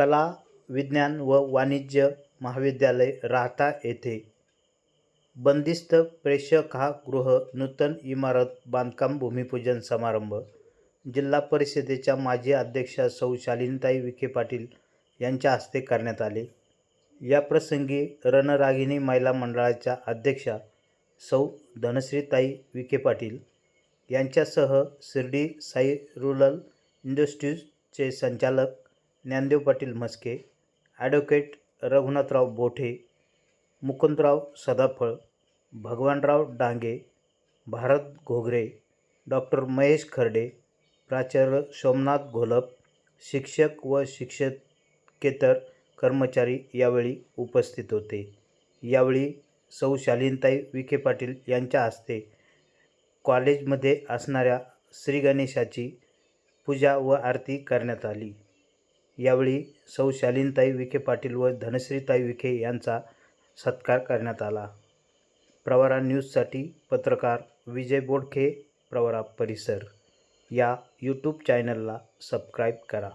कला विज्ञान व वाणिज्य महाविद्यालय राहता येथे बंदिस्त प्रेक्षागृह नूतन इमारत बांधकाम भूमिपूजन समारंभ जिल्हा परिषदेच्या माजी अध्यक्षा सौ शालिनीताई विखे पाटील यांच्या हस्ते करण्यात आले. याप्रसंगी रणरागिणी महिला मंडळाच्या अध्यक्षा सौ धनश्रीताई विखे पाटील यांच्यासह शिर्डी साई रुरल इंडस्ट्रीजचे संचालक ज्ञानदेव पाटील म्हस्के ॲडव्होकेट रघुनाथराव बोठे मुकुंदराव सदाफळ भगवानराव डांगे भारत घोगरे डॉक्टर महेश खर्डे प्राचार्य सोमनाथ घोलप शिक्षक व शिक्षकेतर कर्मचारी यावेळी उपस्थित होते. यावेळी सौ शालीनताई विखे पाटील यांच्या हस्ते कॉलेजमध्ये असणाऱ्या श्री गणेशाची पूजा व आरती करण्यात आली. यावेळी सौ शालीनताई विखे पाटील व धनश्रीताई विखे यांचा सत्कार करण्यात आला. प्रवरा न्यूजसाठी पत्रकार विजय बोडखे प्रवरा परिसर. या यूट्यूब चॅनलला सबस्क्राईब करा.